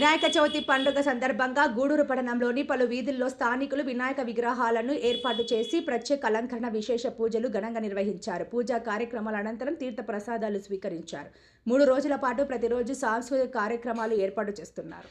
వినాయక చవితి పండుగ సందర్భంగా గూడూరు పట్టణంలోని పలు వీధుల్లో స్థానికులు వినాయక విగ్రహాలను ఏర్పాటు చేసి ప్రత్యేక అలంకరణ విశేష పూజలు ఘనంగా నిర్వహించారు. పూజా కార్యక్రమాల అనంతరం తీర్థ ప్రసాదాలు స్వీకరించారు. మూడు రోజుల పాటు ప్రతిరోజు సాంస్కృతిక కార్యక్రమాలు ఏర్పాటు చేస్తున్నారు.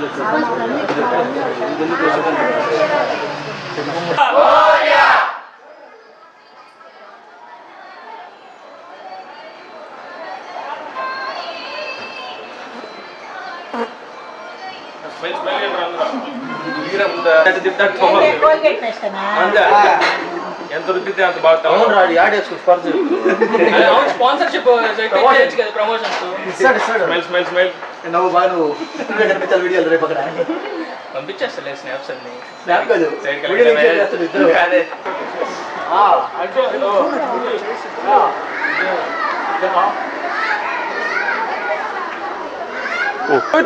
మిషన్ పెట్టుకో స్మెల్ స్మెల్ ఏంట్రా అందరూ తిప్పట్టు అంతే ఎంత రుద్దితే అంత బాగా అవును రాడు స్పాన్సర్షిప్ చేయొచ్చు కదా ప్రమోషన్స్ ఇస్తాడు ఇస్తాడు. స్మెల్ స్మెల్ స్మెల్ నువ్వు బాగా నువ్వు. కనిపించాలి వీడియోలు రేపు అక్కడ. పంపించేస్తలే స్నాప్స్ అన్ని. స్నాప్ కాదు. సైడ్ వీడియో లింక్ చేస్తాడు ఇద్దరు. అదే.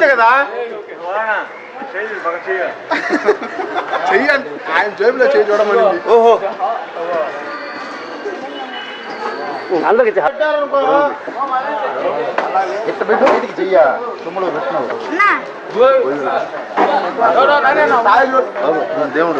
కదా? చెయ్యి అంటే ఆయన జేబులో చేయి చూడమని ఓహో అందరికి ఎట్ట పెట్టు బయటికి చెయ్య తుమ్ముడు పెట్టినావు దేవుడు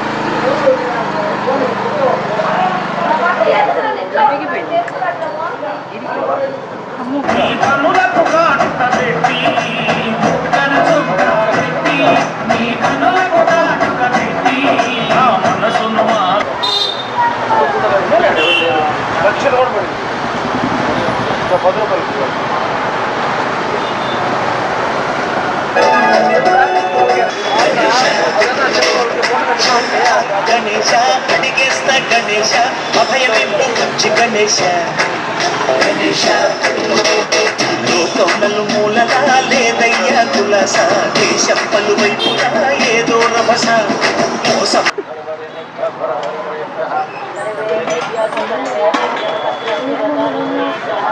పది రూపాయలు గణేశ కడిగేస్త గణేశ అభయమింపు మంచి గణేశ గణేశ లోకములు మూలలా లేదయ్యా తులస దేశం పలువైపులా ఏదో రభస మోసం